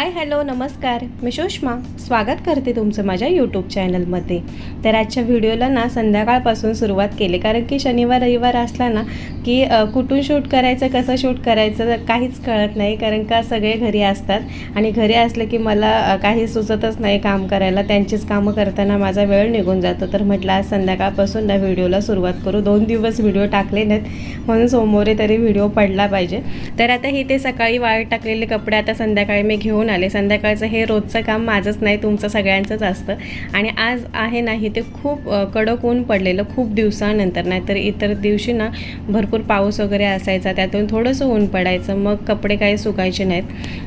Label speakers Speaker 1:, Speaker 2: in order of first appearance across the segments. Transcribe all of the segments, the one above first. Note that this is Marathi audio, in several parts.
Speaker 1: हाय हॅलो नमस्कार. मी सुषमा. स्वागत करते तुमचं माझ्या यूट्यूब चॅनलमध्ये तर आजच्या व्हिडिओला ना संध्याकाळपासून सुरुवात केली. कारण की शनिवार रविवार असला ना की कुठून शूट करायचं कसं शूट करायचं काहीच कळत नाही. कारण का सगळे घरी असतात. आणि घरी असलं की मला काही सुचतच नाही काम करायला. त्यांचीच कामं करताना माझा वेळ निघून जातो. तर म्हटलं आज संध्याकाळपासून ना व्हिडिओला सुरुवात करू. दोन दिवस व्हिडिओ टाकले नाहीत. म्हणून सोमवारी तरी व्हिडिओ पडला पाहिजे. तर आता ही ते सकाळी वाळत टाकलेले कपडे आता संध्याकाळी मी घेऊन आले संध्याकाळचं हे रोजचं काम माझंच नाही तुमचं सगळ्यांचंच असतं. आणि आज आहे ना ते खूप कडक ऊन पडलेलं खूप दिवसानंतर. नाहीतर इतर दिवशी ना भरपूर पाऊस वगैरे असायचा त्यातून थोडंसं ऊन पडायचं मग कपडे काही सुकायचे नाहीत.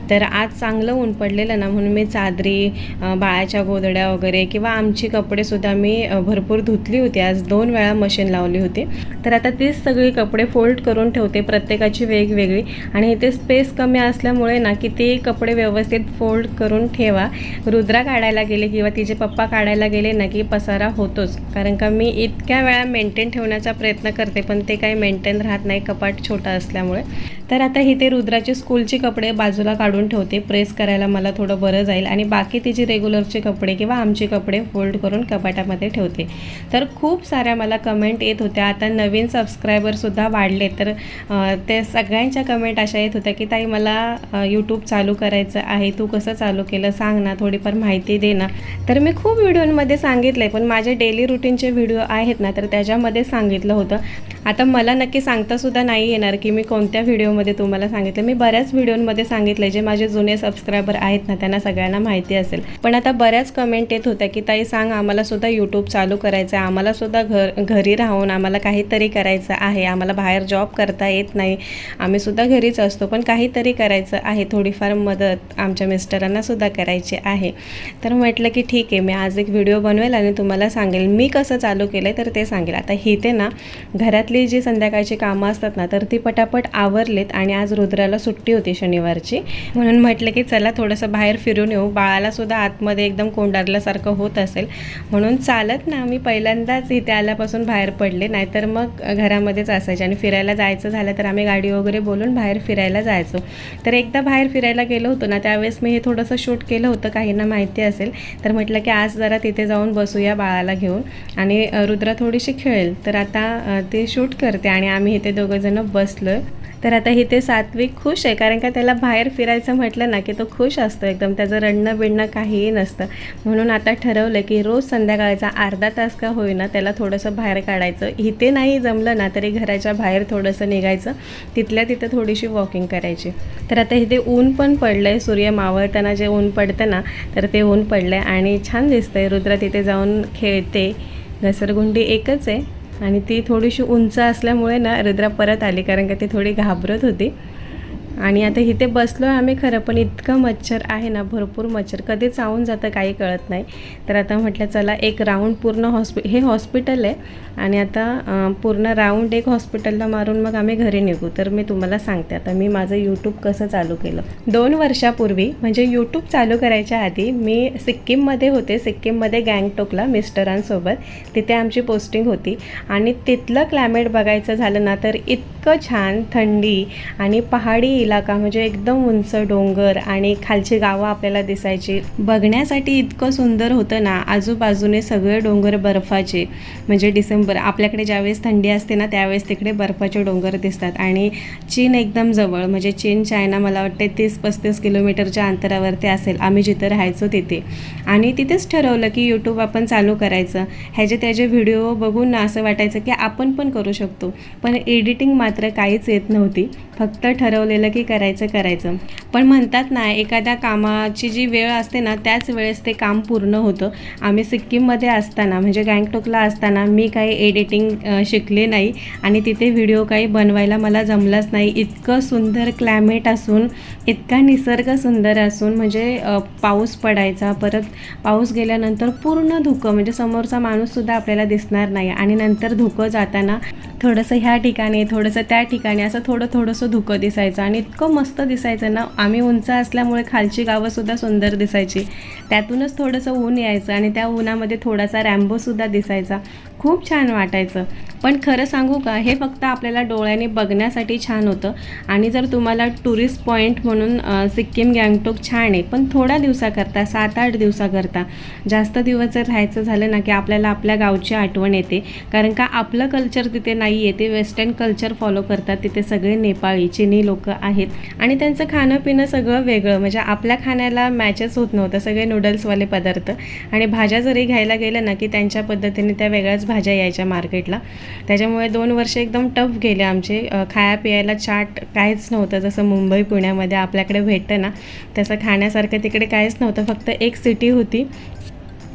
Speaker 1: तर आज चांगलं ऊन पडलेलं ना म्हणून मी चादरी बाळाच्या गोदड्या वगैरे किंवा आमची कपडेसुद्धा मी भरपूर धुतली होती. आज दोन वेळा मशीन लावली होती. तर आता तीच सगळी कपडे फोल्ड करून ठेवते प्रत्येकाची वेगवेगळी. आणि इथे स्पेस कमी असल्यामुळे ना की ते कपडे व्यवस्थित फोल्ड करून ठेवा. रुद्रा काढायला गेले किंवा तिचे पप्पा काढायला गेले ना की पसारा होतोच. कारण का मी इतक्या वेळा मेंटेन ठेवण्याचा प्रयत्न करते पण ते काही मेंटेन राहत नाही कपाट छोटा असल्यामुळे. तर आता इथे रुद्राचे स्कूलचे कपडे बाजूला काढून ठेवते. प्रेस करायला मला थोडं बरं जाईल आणि बाकी तिचे रेग्युलरचे कपडे किंवा आमचे कपडे फोल्ड करून कपाटामध्ये ठेवते. तर खूप साऱ्या मला कमेंट येत होत्या. आता नवीन सबस्क्रायबरसुद्धा वाढले. तर ते सगळ्यांच्या कमेंट अशा येत होत्या की ताई मला यूट्यूब चालू करायचं आहे. तू कसं चालू केलं? सांग ना थोडीफार माहिती दे ना. तर मी खूप व्हिडिओमध्ये सांगितलं आहे पण माझे डेली रुटीनचे व्हिडिओ आहेत ना तर त्याच्यामध्ये सांगितलं होतं आता मला नक्की सांगतासुद्धा नाही येणार की मी कोणत्या व्हिडिओमध्ये तुम्हाला सांगितलं. मी बऱ्याच व्हिडिओमध्ये सांगितलं जे माझे जुने सबस्क्रायबर आहेत ना त्यांना सगळ्यांना माहिती असेल. पण आता बऱ्याच कमेंट येत होत्या की ताई सांग आम्हाला सुद्धा यूट्यूब चालू करायचं आहे आम्हाला सुद्धा घर घरी राहून आम्हाला काहीतरी करायचं आहे. आम्हाला बाहेर जॉब करता येत नाही. आम्ही सुद्धा घरीच असतो पण काहीतरी करायचं आहे. थोडीफार मदत आमच्या मिस्टरांना सुद्धा करायची आहे. तर म्हटलं की ठीक आहे मी आज एक व्हिडिओ बनवेल आणि तुम्हाला सांगेल. मी कसं चालू केलं आहे तर ते सांगेल. आता ही ते ना घरातली जी संध्याकाळची कामं असतात ना तर ती पटापट आवरलेत आणि आज रुद्राला सुट्टी होती शनिवारची. म्हणून म्हटलं की चला थोडंसं बाहेर फिरून येऊ. बाळालासुद्धा आतमध्ये एकदम कोंडारल्यासारखं होत असेल. म्हणून चालत ना मी पहिल्यांदाच इथे आल्यापासून बाहेर पडले. नाहीतर मग घरामध्येच असायचे आणि फिरायला जायचं झालं तर आम्ही गाडी वगैरे बोलून बाहेर फिरायला जायचो. तर एकदा बाहेर फिरायला गेलो होतो ना त्यावेळेस मी हे थोडंसं शूट केलं होतं काहींना माहिती असेल. तर म्हटलं की आज जरा तिथे जाऊन बसूया बाळाला घेऊन. आणि रुद्रा थोडीशी खेळेल. तर आता ते शूट करते आणि आम्ही इथे दोघंजणं बसलो तर आता इथे सात्विक खुश आहे कारण का त्याला बाहेर फिरायचं म्हटलं ना की तो खुश असतो एकदम. त्याचं रडणं बिडणं काहीही नसतं. म्हणून आता ठरवलं की रोज संध्याकाळचा अर्धा तास का होईना त्याला थोडंसं बाहेर काढायचं. इथे नाही जमलं ना तरी घराच्या बाहेर थोडंसं निघायचं. तिथल्या तिथं थोडीशी वॉकिंग करायची. तर आता इथे ऊन पण पडलं आहे सूर्य मावळताना जे ऊन पडतं ना तर ते ऊन पडलं आहे आणि छान दिसतं आहे रुद्र तिथे जाऊन खेळते. घसरगुंडी एकच आहे. आणि ती थोडीशी उंच असल्यामुळे ना रुद्रा परत आली कारण का ती थोडी घाबरत होती. आणि आता इथे बसलो आहे आम्ही खरं पण इतकं मच्छर आहे ना भरपूर मच्छर. कधी चावून जातं काही कळत नाही. तर आता म्हटलं चला एक राऊंड पूर्ण हॉस्पि हे हॉस्पिटल आहे आणि आता पूर्ण राऊंड एक हॉस्पिटलला मारून मग आम्ही घरी निघू. तर मी तुम्हाला सांगते आता मी माझं यूट्यूब कसं चालू केलं. दोन वर्षापूर्वी म्हणजे यूट्यूब चालू करायच्या आधी मी सिक्कीममध्ये होते. सिक्कीममध्ये गँगटोकला मिस्टरांसोबत. तिथे आमची पोस्टिंग होती. आणि तिथलं क्लायमेट बघायचं झालं ना तर इतकं छान थंडी आणि पहाडी इलाका म्हणजे एकदम उंच डोंगर आणि खालची गावं आपल्याला दिसायची. बघण्यासाठी इतकं सुंदर होतं ना आजूबाजूने सगळे डोंगर बर्फाचे. म्हणजे डिसेंबर आपल्याकडे ज्यावेळेस थंडी असते ना त्यावेळेस तिकडे बर्फाचे डोंगर दिसतात. आणि चीन एकदम जवळ म्हणजे चीन चायना मला वाटते तीस पस्तीस किलोमीटरच्या अंतरावरती असेल. आम्ही जिथं राहायचो तिथे. आणि तिथेच ठरवलं की यूट्यूब आपण चालू करायचं. ह्याचे त्याचे व्हिडिओ बघून ना असं वाटायचं की आपण पण करू शकतो. पण एडिटिंग मात्र काहीच येत नव्हती. फक्त ठरवलेलं की करायचं करायचं. पण म्हणतात ना एखाद्या कामाची जी वेळ असते ना त्याच वेळेस ते काम पूर्ण होतं. आम्ही सिक्कीममध्ये असताना म्हणजे गँगटोकला असताना मी काही एडिटिंग शिकले नाही आणि तिथे व्हिडिओ काही बनवायला मला जमलाच नाही. इतकं सुंदर क्लायमेट असून इतका निसर्ग सुंदर असून म्हणजे पाऊस पडायचा परत पाऊस गेल्यानंतर पूर्ण धुकं म्हणजे समोरचा माणूससुद्धा आपल्याला दिसणार नाही आणि नंतर धुकं जाताना थोडंसं ह्या ठिकाणी थोडंसं त्या ठिकाणी असं थोडं थोडंसं धुकं दिसायचं आणि इतकं मस्त दिसायचं ना. आम्ही उंच असल्यामुळे खालची गावंसुद्धा सुंदर दिसायची. त्यातूनच थोडंसं ऊन यायचं आणि त्या उन्हामध्ये थोडासा रॅम्बोसुद्धा दिसायचा. खूप छान वाटायचं. पण खरं सांगू का हे फक्त आपल्याला डोळ्याने बघण्यासाठी छान होतं. आणि जर तुम्हाला टुरिस्ट पॉईंट म्हणून सिक्कीम गँगटोक छान आहे पण थोड्या दिवसाकरता सात आठ दिवसाकरता जास्त दिवस जर राहायचं झालं ना की आपल्याला आपल्या गावची आठवण येते. कारण का आपलं कल्चर तिथे नाही आहे ते वेस्टर्न कल्चर फॉलो करतात तिथे सगळे नेपाळी चिनी लोक आहेत. आणि त्यांचं खाणं पिणं सगळं वेगळं म्हणजे आपल्या खाण्याला मॅचच होत नव्हतं सगळे नूडल्सवाले पदार्थ. आणि भाज्या जरी घ्यायला गेलं ना की त्यांच्या पद्धतीने त्या वेगळ्याच भाज्या यायच्या मार्केटला. त्याच्यामुळे दोन वर्ष एकदम टफ गेले आमचे. खाया पियायला चाट काहीच नव्हतं. जसं मुंबई पुण्यामध्ये आपल्याकडे भेटतं ना तसं खाण्यासारखं तिकडे काहीच नव्हतं. फक्त एक सिटी होती.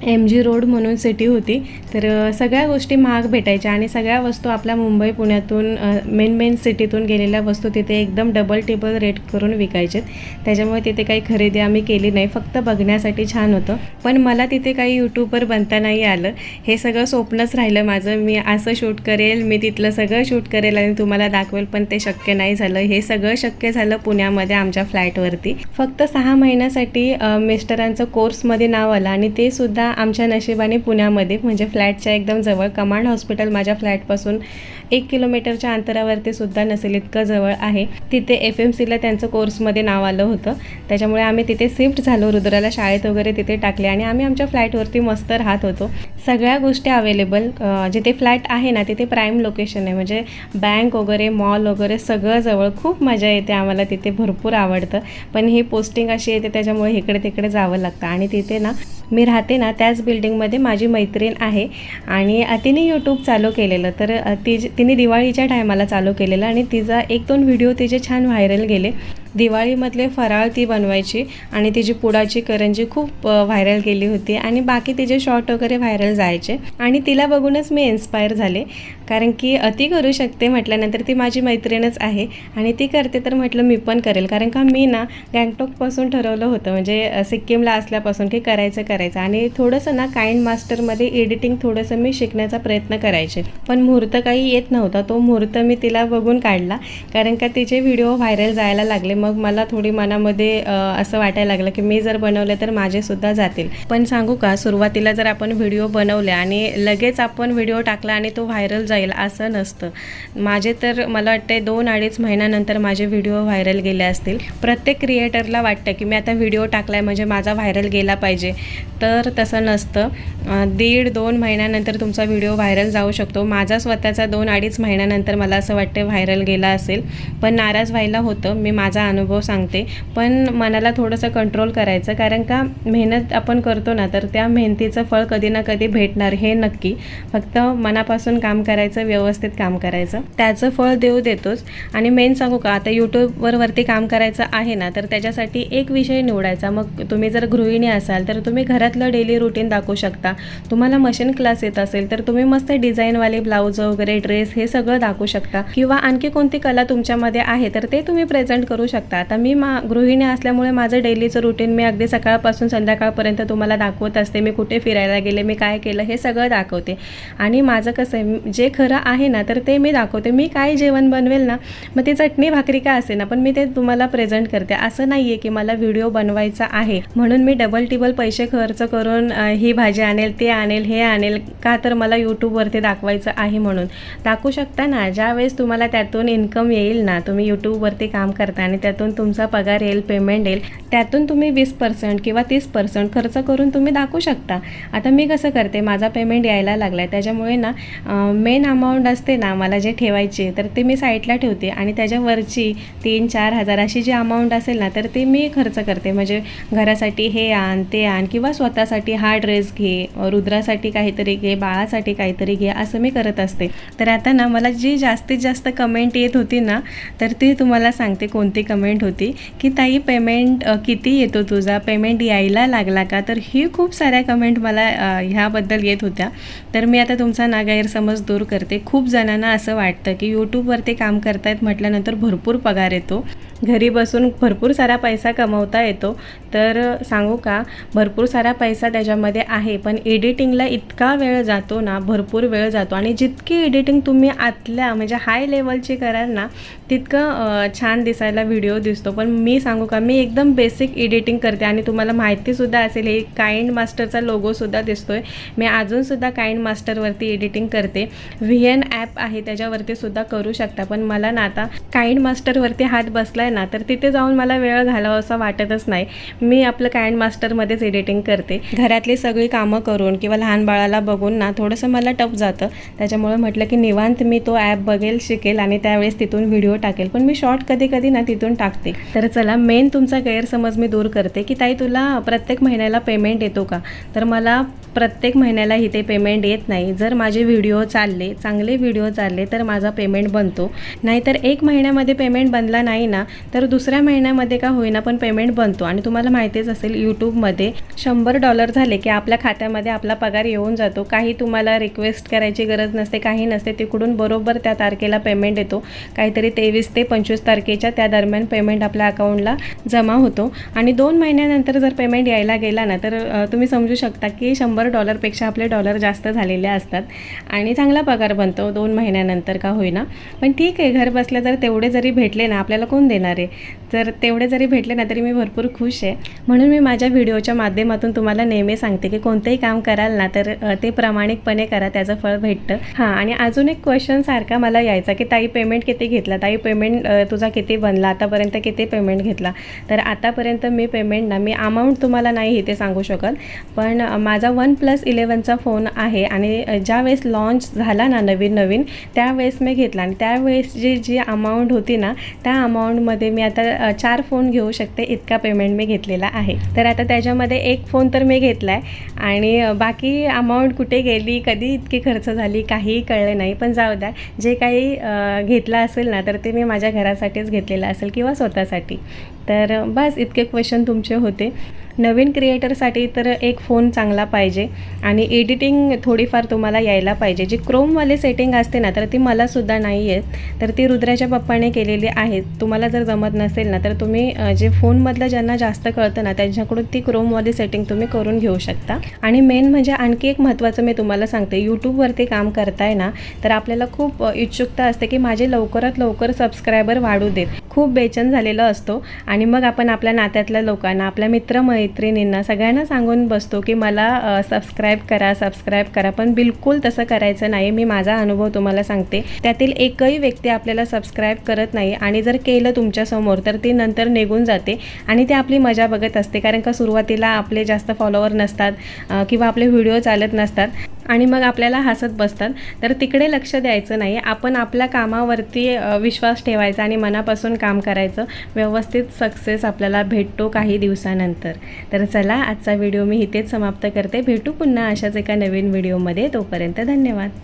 Speaker 1: एम जी रोड म्हणून सिटी होती. तर सगळ्या गोष्टी महाग भेटायच्या आणि सगळ्या वस्तू आपल्या मुंबई पुण्यातून मेन मेन सिटीतून गेलेल्या वस्तू तिथे एकदम डबल टेबल रेट करून विकायचे त्याच्यामुळे तिथे काही खरेदी आम्ही केली नाही. फक्त बघण्यासाठी छान होतं. पण मला तिथे काही यूट्यूबवर बनता नाही आलं. हे सगळं स्वप्नच राहिलं माझं. मी असं शूट करेल मी तिथलं सगळं शूट करेल आणि तुम्हाला दाखवेल पण ते शक्य नाही झालं. हे सगळं शक्य झालं पुण्यामध्ये आमच्या फ्लॅटवरती फक्त सहा महिन्यासाठी मिस्टरांचं कोर्समध्ये नाव आलं आणि ते सुद्धा आमच्या नशिबाने पुण्यामध्ये म्हणजे फ्लॅटच्या एकदम जवळ कमांड हॉस्पिटल माझ्या फ्लॅटपासून एक किलोमीटरच्या अंतरावरती सुद्धा नसेल इतकं जवळ आहे. तिथे एफ एम सीला त्यांचं कोर्समध्ये नाव आलं होतं. त्याच्यामुळे आम्ही तिथे शिफ्ट झालो. रुद्राला शाळेत वगैरे तिथे टाकले आणि आम्ही आमच्या फ्लॅटवरती मस्त राहत होतो. सगळ्या गोष्टी अवेलेबल जिथे फ्लॅट आहे ना तिथे प्राईम लोकेशन आहे. म्हणजे बँक वगैरे मॉल वगैरे सगळं जवळ. खूप मजा येते आम्हाला तिथे. भरपूर आवडतं. पण ही पोस्टिंग अशी येते त्याच्यामुळे इकडे तिकडे जावं लागतं. आणि तिथे ना मी राहते ना त्याच बिल्डिंगमध्ये माझी मैत्रीण आहे. आणि तिने यूट्यूब चालू केलेलं. तर ती तिने दिवाळीच्या टायमाला चालू केलेला आणि तिचा एक दोन व्हिडिओ तिचे छान व्हायरल गेले. दिवाळीमधले फराळ ती बनवायची आणि तिची पुडाची करंजी खूप व्हायरल गेली होती आणि बाकी तिचे शॉर्ट वगैरे व्हायरल जायचे. आणि तिला बघूनच मी इन्स्पायर झाले. कारण की अति ती करू शकते म्हटल्यानंतर ती माझी मैत्रीणच आहे आणि ती करते तर म्हटलं मी पण करेल. कारण का मी ना गँगटॉकपासून ठरवलं होतं. म्हणजे सिक्कीमला असल्यापासून की करायचं करायचं. आणि थोडंसं ना काइंड मास्टरमध्ये एडिटिंग थोडंसं मी शिकण्याचा प्रयत्न करायचे. पण मुहूर्त काही येत नव्हता. तो मुहूर्त मी तिला बघून काढला. कारण का तिचे व्हिडिओ व्हायरल जायला लागले. मग मला थोडी मनामध्ये असं वाटायला लागलं की मी जर बनवले तर माझेसुद्धा जातील. पण सांगू का सुरुवातीला जर आपण व्हिडिओ बनवले आणि लगेच आपण व्हिडिओ टाकला आणि तो व्हायरल जाईल असं नसतं. माझे तर मला वाटते दोन अडीच महिन्यानंतर माझे व्हिडिओ व्हायरल गेले असतील. प्रत्येक क्रिएटरला वाटतं की मी आता व्हिडिओ टाकलाय म्हणजे माझा व्हायरल गेला पाहिजे. तर तसं नसतं. दीड दोन महिन्यानंतर तुमचा व्हिडिओ व्हायरल जाऊ शकतो. माझा स्वतःचा दोन अडीच महिन्यानंतर मला असं वाटते व्हायरल गेला असेल. पण नाराज व्हायला होतं. मी माझा अनुभव सांगते. पण मनाला थोडंसं कंट्रोल करायचं कारण का मेहनत आपण करतो ना तर त्या मेहनतीचं फळ कधी ना कधी भेटणार हे नक्की. फक्त मनापासून काम करायचं व्यवस्थित काम करायचं. त्याचं फळ देऊ देतोच. आणि मेन सांगू का आता यूट्यूबवरवरती काम करायचं आहे ना तर त्याच्यासाठी एक विषय निवडायचा. मग तुम्ही जर गृहिणी असाल तर तुम्ही घरातलं डेली रुटीन दाखवू शकता. तुम्हाला मशीन क्लास येत असेल तर तुम्ही मस्त डिझाईनवाले ब्लाऊज वगैरे ड्रेस हे सगळं दाखवू शकता. किंवा आणखी कोणती कला तुमच्यामध्ये आहे तर ते तुम्ही प्रेझेंट करू शकता. आता मी मा गृहिणी असल्यामुळे माझं डेलीचं रुटीन मी अगदी सकाळपासून संध्याकाळपर्यंत तुम्हाला दाखवत असते. मी कुठे फिरायला गेले मी काय केलं हे सगळं दाखवते. आणि माझं कसं आहे जे खरं आहे ना तर ते मी दाखवते. मी काय जेवण बनवेल ना मग ती चटणी भाकरी काय असे ना पण मी ते तुम्हाला प्रेझेंट करते. असं नाही आहे की मला व्हिडिओ बनवायचा आहे. म्हणून मी डबल टिबल पैसे खर्च करून ही भाजी आणेल ते आणेल हे आणेल का तर मला यूट्यूबवरती दाखवायचं आहे म्हणून. दाखवू शकता ना ज्यावेळेस तुम्हाला त्यातून इन्कम येईल ना तुम्ही यूट्यूबवरती काम करता आणि त्यातून तुमचा पगार येईल पेमेंट येईल. त्यातून तुम्ही वीस पर्सेंट किंवा तीस पर्सेंट खर्च करून तुम्ही दाखवू शकता. आता मी कसं करते माझा पेमेंट यायला लागला आहे त्याच्यामुळे ना मेन अमाऊंट असते ना मला जे ठेवायची तर ते मी साईडला ठेवते. आणि त्याच्यावरची तीन चार हजार अशी जी अमाऊंट असेल ना तर ते मी खर्च करते. म्हणजे घरासाठी हे आण ते आण किंवा स्वतःसाठी हा ड्रेस घे रुद्रासाठी काहीतरी घे बाळासाठी काहीतरी घे असं मी करत असते. तर आता ना मला जी जास्तीत जास्त कमेंट येत होती ना तर ती तुम्हाला सांगते कोणती कमेंट कमेंट होती की ताई पेमेंट किती येतो तुझा? पेमेंट यायला लागला का? तर ही खूप साऱ्या कमेंट मला ह्याबद्दल येत होत्या. तर मी आता तुमचा ना गैरसमज दूर करते. खूप जणांना असं वाटतं की यूट्यूबवरती काम करतायत म्हटल्यानंतर भरपूर पगार येतो. घरी बसून भरपूर सारा पैसा कमवता येतो. तर सांगू का? भरपूर सारा पैसा त्याच्यामध्ये आहे पण एडिटिंगला इतका वेळ जातो ना भरपूर वेळ जातो. आणि जितकी एडिटिंग तुम्ही आतल्या म्हणजे हाय लेवलची कराल ना तितकं छान दिसायला व्हिडिओ दिसतो. पण मी सांगू का मी एकदम बेसिक एडिटिंग करते. आणि तुम्हाला माहितीसुद्धा असेल हे काइंड मास्टरचा लोगोसुद्धा दिसतो आहे मी अजूनसुद्धा काइंड मास्टरवरती एडिटिंग करते. व्ही एन ॲप आहे त्याच्यावरती सुद्धा करू शकता. पण मला ना आता काइंड मास्टरवरती हात बसला आहे ना तर तिथे जाऊन मला वेळ घालावा असं वाटतच नाही. मी आपलं काइंड मास्टरमध्येच एडिटिंग करते. घरातली सगळी कामं करून किंवा लहान बाळाला बघून ना थोडंसं मला टफ जातं. त्याच्यामुळे म्हटलं की निवांत मी तो ॲप बघेल शिकेल आणि त्यावेळेस तिथून व्हिडिओ टाकेल. पण मी शॉर्ट कधी कधी ना तिथून टाकते. तर चला मेन तुमचा गैरसमज मी दूर करते की ताई तुला प्रत्येक महिन्याला पेमेंट येतो का? तर मला प्रत्येक महिन्याला इथे पेमेंट येत नाही. जर माझे व्हिडिओ चालले चांगले व्हिडिओ चालले तर माझा पेमेंट बनतो. नाहीतर एक महिन्यामध्ये पेमेंट बनला नाही ना तर दुसऱ्या महिन्यामध्ये का होईना पण पेमेंट बनतो. आणि तुम्हाला माहितीच असेल यूट्यूबमध्ये शंभर डॉलर झाले की आपल्या खात्यामध्ये आपला पगार येऊन जातो. काही तुम्हाला रिक्वेस्ट करायची गरज नसते काही नसते तिकडून बरोबर त्या तारखेला पेमेंट येतो. काहीतरी तेवीस ते पंचवीस तारखेच्या त्या दरम्यान पेमेंट आपल्या अकाउंटला जमा होतो. आणि दोन महिन्यानंतर जर पेमेंट यायला गेला ना तर तुम्ही समजू शकता की शंभर डॉलरपेक्षा आपले डॉलर जास्त झालेले असतात. आणि चांगला पगार बनतो दोन महिन्यानंतर का होईना. पण ठीक आहे घर बसल्या जर तेवढे जरी भेटले ना आपल्याला कोण देणार आहे? तर तेवढे जरी भेटले ना तरी मी भरपूर खुश आहे. म्हणून मी माझ्या व्हिडिओच्या माध्यमातून तुम्हाला नेहमी सांगते की कोणतेही काम कराल ना तर ते प्रामाणिकपणे करा त्याचं फळ भेटतं. हां आणि अजून एक क्वेश्चन सारखा मला यायचा की ताई पेमेंट किती घेतला? ताई पेमेंट तुझा किती बनला? आतापर्यंत किती पेमेंट घेतला? तर आतापर्यंत मी पेमेंट ना मी अमाऊंट तुम्हाला नाही हे ते सांगू शकत. पण माझा वन प्लस इलेवनचा फोन आहे. आणि ज्यावेळेस लॉन्च झाला ना नवीन नवीन त्यावेळेस मी घेतला. आणि त्यावेळेस जी जी अमाऊंट होती ना त्या अमाऊंटमध्ये मी आता चार फोन घेऊ शकते इतका पेमेंट मी घेतलेला आहे. तर आता त्याच्यामध्ये एक फोन तर मी घेतला आहे आणि बाकी अमाऊंट कुठे गेली कधी इतकी खर्च झाली काहीही कळले नाही. पण जाऊ द्या जे काही घेतलं असेल ना तर ते मी माझ्या घरासाठीच घेतलेलं असेल किंवा स्वतःसाठी. तर बस इतके क्वेश्चन तुमचे होते. नवीन क्रिएटरसाठी तर एक फोन चांगला पाहिजे आणि एडिटिंग थोडीफार तुम्हाला यायला पाहिजे. जी क्रोमवाली सेटिंग असते ना तर ती मलासुद्धा नाही आहेत तर ती रुद्राच्या पप्पाने केलेली आहेत तुम्हाला जर जमत नसेल ना तर तुम्ही जे फोनमधलं ज्यांना जास्त कळतं ना त्यांच्याकडून ती क्रोमवाली सेटिंग तुम्ही करून घेऊ शकता. आणि मेन म्हणजे आणखी एक महत्त्वाचं मी तुम्हाला सांगते. यूट्यूबवरती काम करताय ना तर आपल्याला खूप इच्छुकता असते की माझे लवकरात लवकर सबस्क्रायबर वाढू देत. खूप बेचन झालेलं असतो. आणि मग आपण आपल्या नात्यातल्या लोकांना आपल्या मित्रमैत्रिणींना सगळ्यांना सांगून बसतो की मला सबस्क्राईब करा सबस्क्राईब करा. पण बिलकुल तसं करायचं नाही. मी माझा अनुभव तुम्हाला सांगते. त्यातील एकही व्यक्ती आपल्याला सबस्क्राईब करत नाही आणि जर केलं तुमच्यासमोर तर ती नंतर निघून जाते आणि ते आपली मजा बघत असते. कारण का सुरुवातीला आपले जास्त फॉलोवर नसतात किंवा आपले व्हिडिओ चालत नसतात. आणि मग आपल्याला हसत बसतात. तर तिकडे लक्ष द्यायचं नाही आपण आपल्या कामावरती विश्वास ठेवायचा आणि मनापासून काम करायचं. व्यवस्थित सक्सेस आपल्याला भेटतो काही दिवसानंतर. तर चला आजचा व्हिडिओ मी इथेच समाप्त करते. भेटू पुन्हा अशाच एका नवीन व्हिडिओमध्ये. तोपर्यंत धन्यवाद.